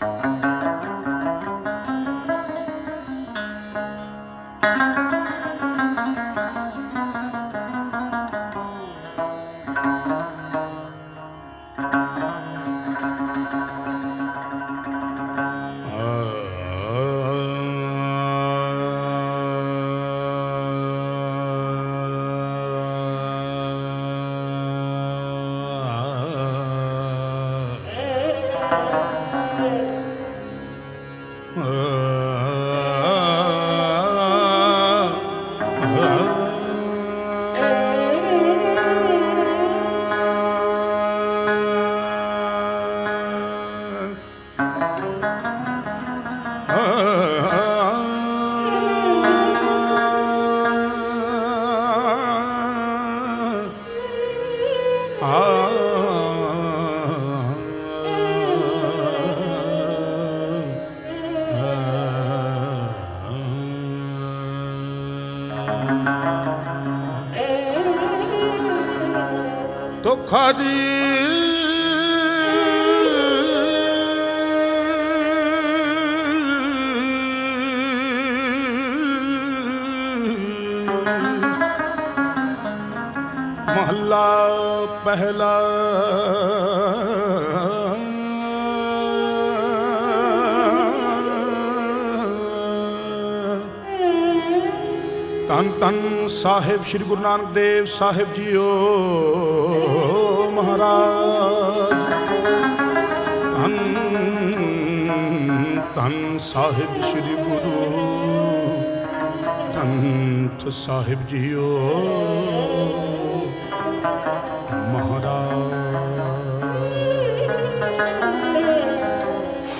Música ਖਰੀ। ਮਹੱਲਾ ਪਹਿਲਾ। ਤਨ ਤਨ ਸਾਹਿਬ ਸ੍ਰੀ ਗੁਰੂ ਨਾਨਕ ਦੇਵ ਸਾਹਿਬ ਜੀਓ। ਮਹਾਰਾਜ। ਧੰ ਧੰ ਸਾਹਿਬ ਸ੍ਰੀ ਗੁਰੂ। ਧੰਥ ਸਾਹਿਬ ਜੀਓ।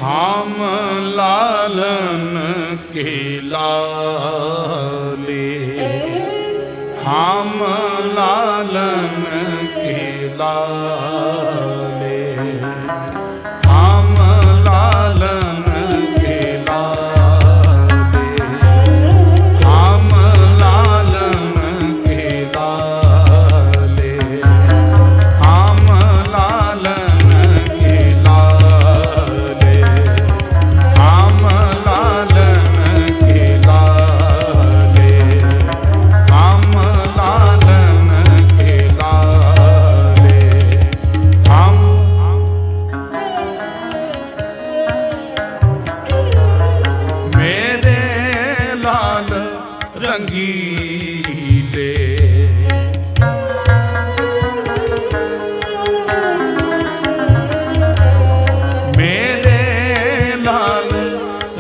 हम लालन के लाले हम ਲਾਲਨ আল্লাহ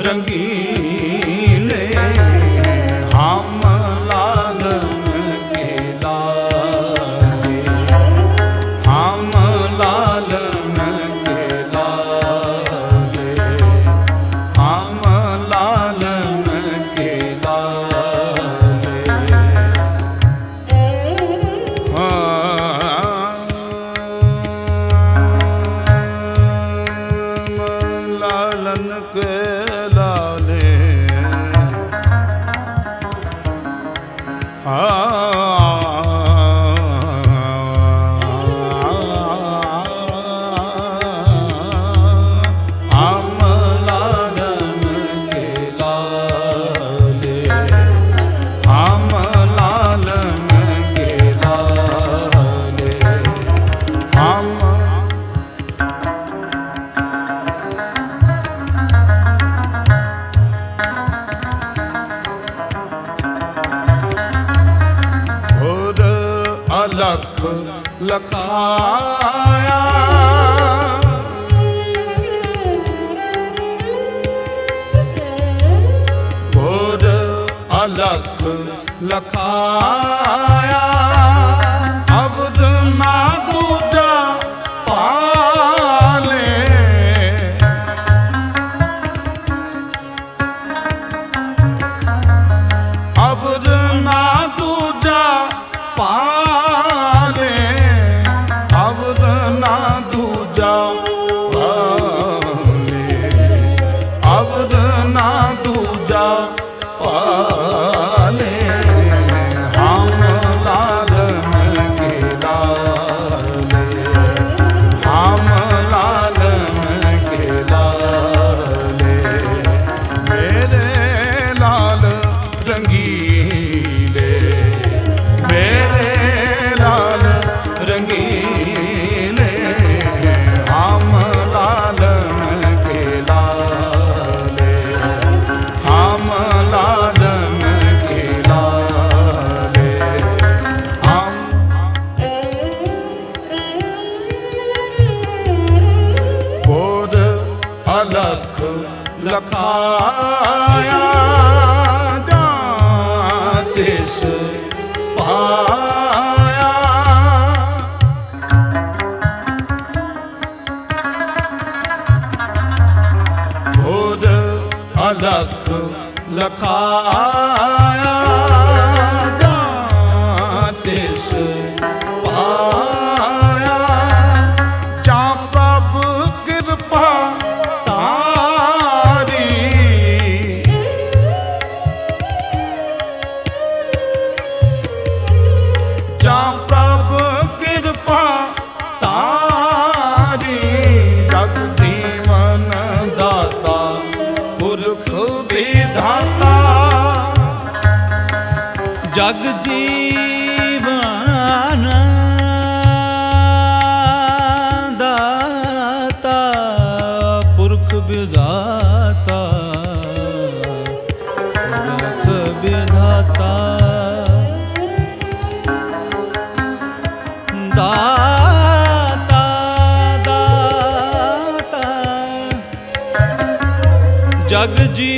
रंगी ਲਖ ਲਖਾਇਆ। ਬੋਰ ਅਲਖ ਲਖਾਇਆ। ਜਾਂ ਪ੍ਰਭ ਜਗ ਜੀਵਨ